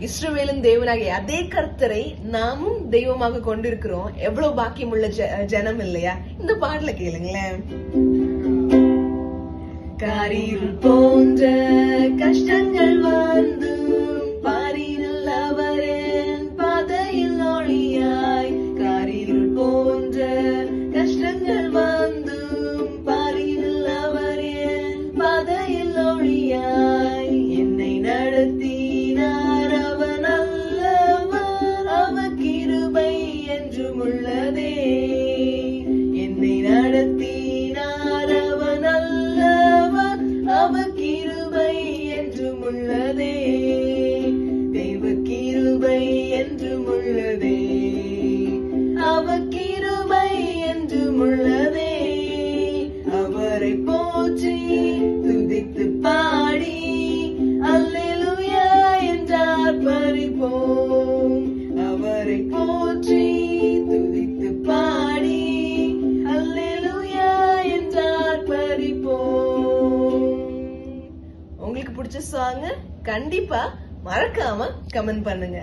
இஸ்ரவேலும் தேவனாகிய அதே கர்த்தரை நாமும் தெய்வமாக கொண்டிருக்கிறோம். எவ்வளவு பாக்கியமுள்ள ஜ- ஜனம் இல்லையா? இந்த பாடல கேளுங்களேன். காரில் போன்ற என்றும் என்னை நடத்தினார் அவன் அல்லவர் அவக்கிருபை என்றுமுள்ளதே. தெய்வ கிருபை என்றுமுள்ளதே. அவக்கிருபை என்றுமுள்ளதே. அவரை போற்றி துதித்து பாடி அல்லேலூயா என்றார் பறிப்போம் அவரை போ என்றார் உங்களுக்கு பிடிச்ச சாங் கண்டிப்பா மறக்காம கமெண்ட் பண்ணுங்க.